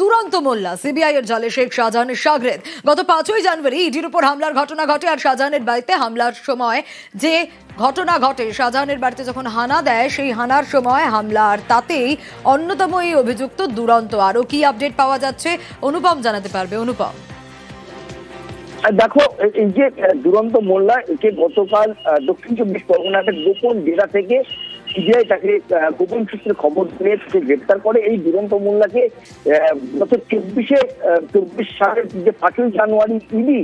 দুরন্ত মোল্লা, সিবিআই এর জালে শেখ শাহজাহানের সাগরেদ। গত পাঁচই জানুয়ারি ইডির উপর হামলার ঘটনা ঘটে আর শাহজাহানের বাড়িতে হামলার সময় যে ঘটনা ঘটে, শাহজাহানের বাড়িতে যখন হানা দেয়, সেই হানার সময় হামলার তাতেই অন্যতম এই অভিযুক্ত দুরন্ত। আরও কি আপডেট পাওয়া যাচ্ছে? অনুপম জানাতে পারবে। অনুপম। দেখো, এই যে দুরন্ত মোল্লা, একে গতকাল দক্ষিণ চব্বিশ পরগনা একটা গোপন জেলা থেকে সিবিআই তাকে গোপন সূত্রে খবর দিয়ে তাকে গ্রেপ্তার করে। এই দুরন্ত মোল্লাকে গত চব্বিশে চব্বিশ সালের যে পাঁচই জানুয়ারি ইডি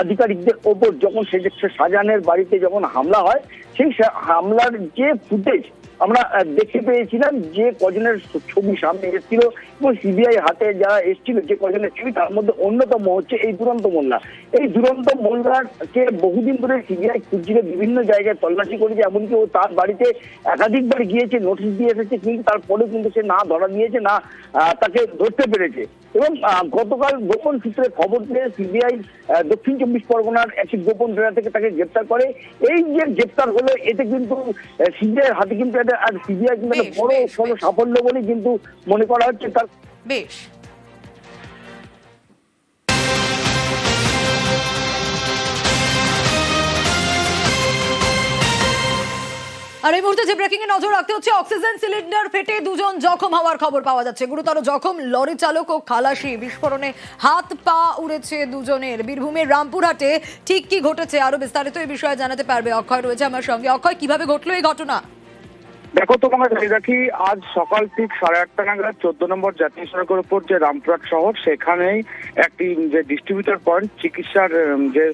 আধিকারিকদের ওপর যখন সে সাজানের বাড়িতে যখন হামলা হয়, সেই হামলার যে ফুটেজ আমরা দেখতে পেয়েছিলাম যে কজনের ছবি সামনে এসেছিল এবং সিবিআই হাতে যারা এসেছিল যে কজনের ছবি, তার মধ্যে অন্যতম হচ্ছে এই দুরন্ত মোল্লা। এই দুরন্ত মোল্লাকে বহুদিন ধরে সিবিআই খুঁজছিল, বিভিন্ন জায়গায় তল্লাশি করেছে, এমনকি ও তার বাড়িতে একাধিকবার গিয়েছে, নোটিশ দিয়ে এসেছে, কিন্তু তারপরে কিন্তু সে না ধরা দিয়েছে, না তাকে ধরতে পেরেছে। এবং গতকাল গোপন সূত্রে খবর পেয়ে সিবিআই দক্ষিণ চব্বিশ পরগনার একটি গোপন জেলা থেকে তাকে গ্রেপ্তার করে। এই যে গ্রেপ্তার হলো এতে কিন্তু সিবিআই হাতে কিন্তু আর সিবিআই কিন্তু বড় বড় সাফল্য বলে কিন্তু মনে করা হচ্ছে তার বেশ। আর এই মুহূর্তে যে ব্রেকিং এ নজর রাখতে হচ্ছে অক্সিজেন সিলিন্ডার ফেটে দুজন জখম হওয়ার খবর পাওয়া যাচ্ছে। গুরুতর জখম, লরি চালক ও খালাসি। বিস্ফোরণে হাত, পা উড়েছে দুজনের। বীরভূমের রামপুরহাটে ঠিক কি ঘটেছে আরও বিস্তারিত এই বিষয়ে জানাতে পারবে অক্ষয় রয়েছে আমার সঙ্গে। অক্ষয়, কীভাবে ঘটলো এই ঘটনা? দেখো তোমাকে জানিয়ে রাখি, আজ সকাল ঠিক সাড়ে আটটা নাগাদ চোদ্দ নম্বর জাতীয় সড়কের উপর যে রামপুরহাট শহর, সেখানেই একটি যে ডিস্ট্রিবিউটার পয়েন্ট চিকিৎসার যে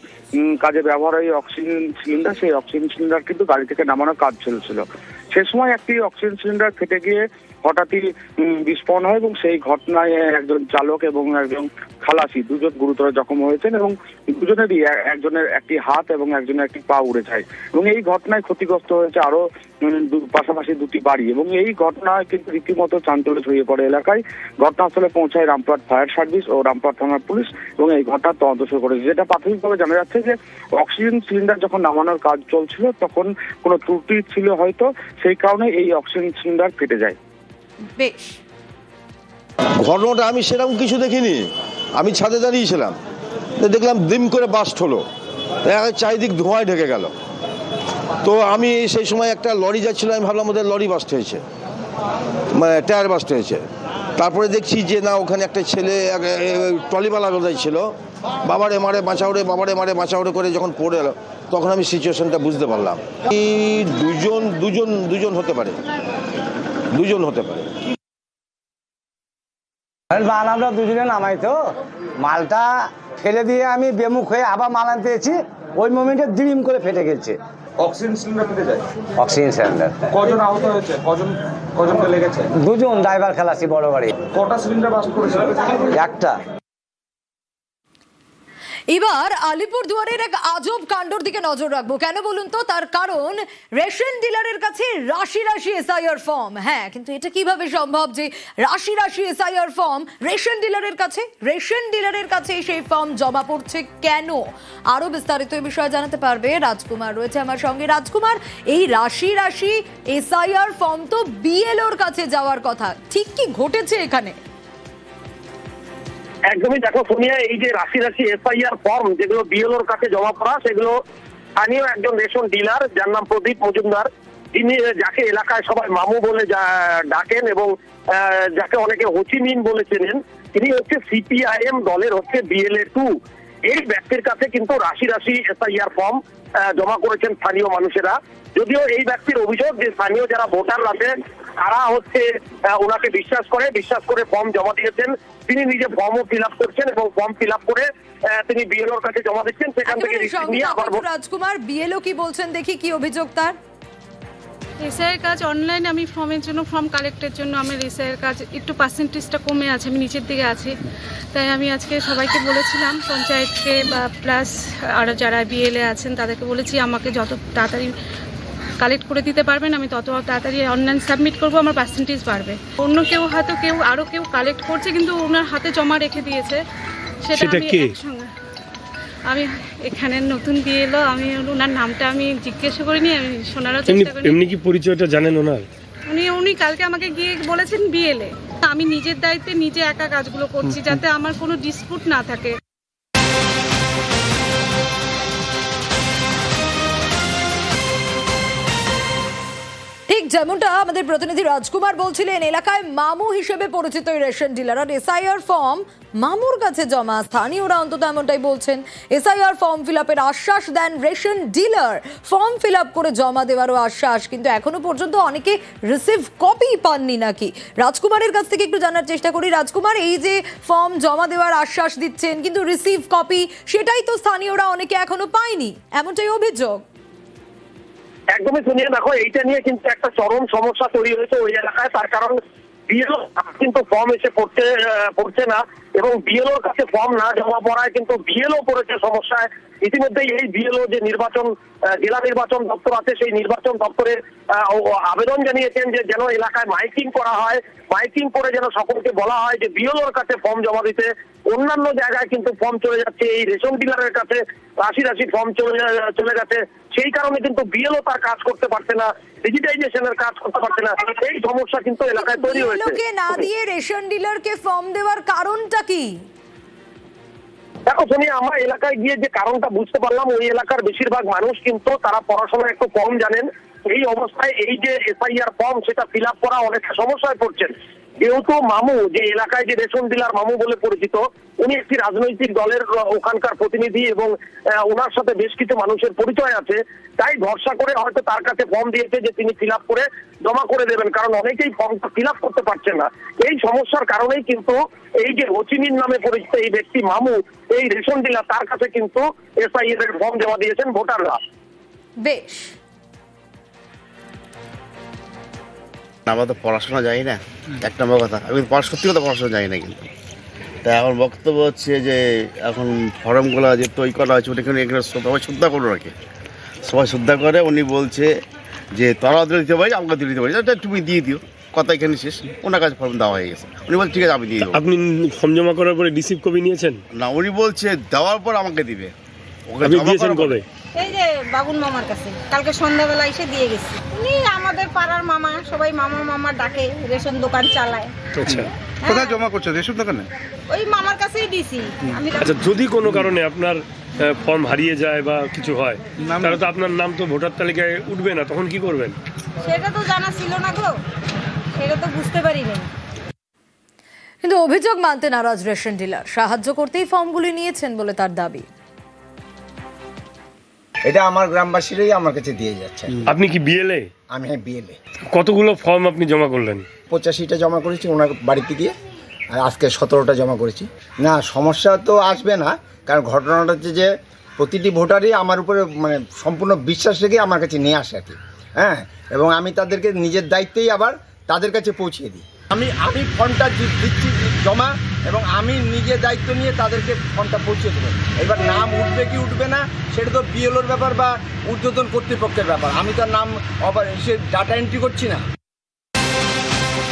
কাজে ব্যবহার হয় অক্সিজেন সিলিন্ডার সেই অক্সিজেন সিলিন্ডার কিন্তু গাড়ি থেকে নামানোর কাজ চলছিল সে সময় একটি অক্সিজেন সিলিন্ডার ফেটে গিয়ে হঠাৎই বিস্ফোরণ হয় এবং সেই ঘটনায় একজন চালক এবং একজন খালাসি দুজন গুরুতর জখম হয়েছেন এবং দুজনেরই একজনের একটি হাত এবং একজনের একটি পা উড়ে যায়। এবং এই ঘটনায় ক্ষতিগ্রস্ত হয়েছে আরও পাশাপাশি দুটি বাড়ি এবং এই ঘটনায় কিন্তু রীতিমতো চাঞ্চল্য ছড়িয়ে পড়ে এলাকায়। ঘটনাস্থলে পৌঁছায় রামপুরহাট ফায়ার সার্ভিস ও রামপুরহাট থানার পুলিশ এবং এই ঘটনার তদন্ত শুরু করেছে। যেটা প্রাথমিকভাবে জানা যাচ্ছে যে, অক্সিজেন সিলিন্ডার যখন নামানোর কাজ চলছিল, তখন কোনো ত্রুটি ছিল হয়তো, সেই কারণে এই অক্সিজেন সিলিন্ডার ফেটে যায়। বেশ। ঘটনাটা আমি সেরকম কিছু দেখিনি। আমি ছাদে দাঁড়িয়েছিলাম। দেখলাম দিম করে বাস্ট হলো। চারিদিক ধোঁয়ায় ঢেকে গেল। তো আমি সেই সময় একটা লরি যাচ্ছিল, আমি ভাবলাম ওদের লরি বাস্ট হয়েছে। মানে টায়ার বাস্ট হয়েছে। তারপরে দেখছি যে না, ওখানে একটা ছেলে ট্রলিওয়ালা বোধহয় ছিল? বাবারে মারে বাঁচাউড়ে বাবারে মারে বাঁচাউড়ে করে যখন পড়ে এলো, তখন আমি সিচুয়েশনটা বুঝতে পারলাম। এই দুজন দুজন দুজন হতে পারে। দুজন হতে পারে। মাল আমরা দুজনে নামাই তো। মালটা ফেলে দিয়ে আমি বেমুখ হয়ে আবার মাল আনতে এসেছি। ওই মোমেন্টে দ্রিম করে ফেটে গেছে। অক্সিজেন সিলিন্ডার ফেটে যায়? Oxygen cylinder. কজন আহত হয়েছে? কজন কজনকে লেগেছে? দুজন ড্রাইভার খেলাছি বড় গাড়ি কটা সিলিন্ডার করেছিল? একটা। এবার আলিপুর দুয়ারের এক আজব কাণ্ডর দিকে নজর রাখব। কেন বলুন তো? তার কারণ, রেশন ডিলারের কাছে রাশি রাশি এসআইআর ফর্ম। হ্যাঁ কিন্তু এটা কীভাবে সম্ভব যে রাশি রাশি এসআইআর ফর্ম রেশন ডিলারের কাছে? রেশন ডিলারের কাছে সেই ফর্ম জমা পড়ছে কেন? আরও বিস্তারিত এই বিষয়ে জানাতে পারবে রাজকুমার। রয়েছে আমার সঙ্গে রাজকুমার। এই রাশি রাশি এসআইআর ফর্ম তো বিএলওর কাছে যাওয়ার কথা। ঠিক কি ঘটেছে এখানে? একদমই দেখো সোনিয়া এই যে রাশি রাশি এফআইআর ফর্ম যেগুলো বিএলওর কাছে জমা পড়া, সেগুলো স্থানীয় একজন রেশন ডিলার যার নাম প্রদীপ মজুমদার, তিনি যাকে এলাকায় সবাই মামু বলে ডাকেন এবং যাকে অনেকে হোচিমিন বলে চেনেন, তিনি হচ্ছে সিপিআইএম দলের হচ্ছে বিএলএ টু এই ব্যক্তির কাছে কিন্তু রাশি রাশি এসআইআর ফর্ম জমা করেছেন স্থানীয় মানুষেরা। যদিও এই ব্যক্তির অভিযোগ যে স্থানীয় যারা ভোটার আছে তারা হচ্ছে ওনাকে বিশ্বাস করে বিশ্বাস করে ফর্ম জমা দিয়েছেন। তিনি নিজে ফর্মও ফিল আপ করছেন এবং ফর্ম ফিল আপ করে তিনি বিএলওর কাছে জমা দিচ্ছেন। সেখান থেকে রাজকুমার বিএলও কি বলছেন? দেখি কি অভিযোগ তার। এসআইয়ের কাজ অনলাইন আমি ফর্মের জন্য ফর্ম কালেক্টের জন্য আমার এসআইয়ের কাজ একটু পার্সেন্টেজটা কমে আছে আমি নিচের দিকে আছি তাই আমি আজকে সবাইকে বলেছিলাম পঞ্চায়েতকে বা প্লাস আর যারা বিএলএ আছেন তাদেরকে বলেছি আমাকে যত তাড়াতাড়ি কালেক্ট করে দিতে পারবেন আমি তত তাড়াতাড়ি অনলাইন সাবমিট করব আমার পার্সেন্টেজ বাড়বে অন্য কেউ হয়তো কেউ আরও কেউ কালেক্ট করছে কিন্তু ওনার হাতে জমা রেখে দিয়েছে সেটা আমি? একসঙ্গে আমি এখানে নতুন দিয়ে এলো আমি ওনার নামটা আমি জিজ্ঞেস করিনি আমি শোনারও চেষ্টা এমনি কি পরিচয়টা জানেন ওনার? উনি উনি কালকে আমাকে গিয়ে বলেছেন বিয়েলে আমি নিজের দায়িত্বে নিজে একা কাজগুলো করছি যাতে আমার কোনো ডিসপুট না থাকে। যেমনটা আমাদের প্রতিনিধি রাজকুমার বলছিলেন, এলাকায় মামু হিসেবে পরিচিত এই রেশন ডিলার। আর এসআইআর ফর্ম মামুর কাছে জমা, স্থানীয়রা অন্তত এমনটাই বলছেন। এসআইআর ফর্ম ফিল আপের আশ্বাস দেন ration dealer. Form fill up করে জমা দেওয়ারও আশ্বাস, কিন্তু এখনও পর্যন্ত অনেকে রিসিভ কপি পাননি নাকি? রাজকুমারের কাছ থেকে একটু জানার চেষ্টা করি। রাজকুমার, এই যে ফর্ম জমা দেওয়ার আশ্বাস দিচ্ছেন, কিন্তু রিসিভ কপি সেটাই তো স্থানীয়রা অনেকে এখনও পায়নি। এমনটাই অভিযোগ। একদমই শুনিয়ে দেখো এইটা নিয়ে কিন্তু একটা চরম সমস্যা তৈরি হয়েছে ওই এলাকায়। তার কারণ বিএলও কিন্তু ফর্ম এসে পড়তে পড়ছে না এবং বিএলওর কাছে ফর্ম না জমা পড়ায় কিন্তু বিএলও পড়েছে সমস্যায়। ইতিমধ্যেই এই বিএলও যে নির্বাচন জেলা নির্বাচন দপ্তর আছে সেই নির্বাচন দপ্তরে আহ, ও- ও আবেদন জানিয়েছেন যে যেন এলাকায় মাইকিং করা হয়। মাইকিং করে যেন সকলকে বলা হয় যে বিএলওর কাছে ফর্ম জমা দিতে। অন্যান্য জায়গায় কিন্তু ফর্ম চলে যাচ্ছে। এই রেশন ডিলারের কাছে রাশি রাশি ফর্ম চলে চলে গেছে। সেই কারণে কিন্তু বিএলও তার কাজ করতে পারছে না ডিজিটাইজেশনের কাজ করতে পারছে না। এই সমস্যা কিন্তু এলাকায় তৈরি হয়েছে। না দিয়ে রেশন ডিলারকে ফর্ম দেওয়ার কারণটা কি? দেখো শুনি আমরা এলাকায় গিয়ে যে কারণটা বুঝতে পারলাম ওই এলাকার বেশিরভাগ মানুষ কিন্তু তারা পড়াশোনা একটু কম জানেন। এই অবস্থায় এই যে এফআইআর ফর্ম সেটা ফিল আপ করা অনেকটা সমস্যায় পড়ছেন। যেহেতু মামু, যে এলাকায় যে রেশন ডিলার মামু বলে পরিচিত, উনি একটি রাজনৈতিক দলের ওখানকার প্রতিনিধি এবং ওনার সাথে বেশ কিছু মানুষের পরিচয় আছে। তাই ভরসা করে হয়তো তার কাছে ফর্ম দিয়েছে যে তিনি ফিল করে জমা করে দেবেন, কারণ অনেকেই ফর্মটা ফিল করতে পারছে না। এই সমস্যার কারণেই কিন্তু এই যে হোচিমিন নামে পরিচিত এই ব্যক্তি মামু, এই রেশন ডিলার, তার কাছে কিন্তু এসআইএর এর ফর্ম জমা দিয়েছেন ভোটাররা। বেশ। আমরা তো পড়াশোনা জানি না। এক নম্বর কথা। আমি তো পড়া- সত্যি কথা পড়াশোনা যাই না কিন্তু। তা আমার বক্তব্য হচ্ছে যে এখন ফর্মগুলো যে তৈরি করা হয়েছে ওটাকে এখানে সবাই শ্রদ্ধা করো নাকি সবাই শ্রদ্ধা করে উনি বলছে যে তারা দিতে পারি আমাকে দিতে পারি এটা তুমি দিয়ে দিও। কথা এখানে শেষ। ওনার কাছে ফর্ম দেওয়া হয়ে গেছে। উনি বলছে ঠিক আছে আমি দিয়ে দেবো। আপনি ফর্ম জমা করার পরে রিসিভ কপি নিয়েছেন? না উনি বলছে দেওয়ার পর আমাকে দিবে। ওকে দিয়েছেন কবে? এই যে বাবুল মামার কাছে কালকে সন্ধ্যাবেলা এসে দিয়ে গেছি। উনি আমাদের পাড়ার মামা সবাই মামা মামা ডাকে রেশন দোকান চালায়। আচ্ছা কোথায় জমা করছ? রেশন দোকানে? ওই মামার কাছেই দিছি। আমি আচ্ছা যদি কোনো কারণে আপনার ফর্ম হারিয়ে যায় বা কিছু হয় তাহলে তো আপনার নাম তো ভোটার তালিকায় উঠবে না তখন কি করবেন? সেটা তো জানা ছিল না গো। সেটা তো বুঝতে পারিনি কিন্তু অভিযোগ মানতে নারাজ রেশন ডিলার। সাহায্য করতেই ফর্মগুলি নিয়েছেন বলে তার দাবি। এটা আমার গ্রামবাসীরাই আমার কাছে দিয়ে যাচ্ছে। আপনি কি বিএলএ আমি হ্যাঁ বিএলএ কতগুলো ফর্ম আপনি জমা করলেন? পঁচাশিটা জমা করেছি ওনার বাড়িতে গিয়ে আর আজকে সতেরোটা জমা করেছি। না সমস্যা তো আসবে না কারণ ঘটনাটা হচ্ছে যে প্রতিটি ভোটারই আমার উপরে মানে সম্পূর্ণ বিশ্বাস রেখে আমার কাছে নিয়ে আসে আর কি। হ্যাঁ এবং আমি তাদেরকে নিজের দায়িত্বেই আবার তাদের কাছে পৌঁছিয়ে দিই। আমি আমি ফোনটা দিচ্ছি জমা এবং আমি নিজে দায়িত্ব নিয়ে তাদেরকে ফোনটা পৌঁছে দেবো। এবার নাম উঠবে কি উঠবে না, সেটা তো বিএলওর ব্যাপার বা ঊর্ধ্বতন কর্তৃপক্ষের ব্যাপার। আমি তার নাম আবার সে ডাটা এন্ট্রি করছি না।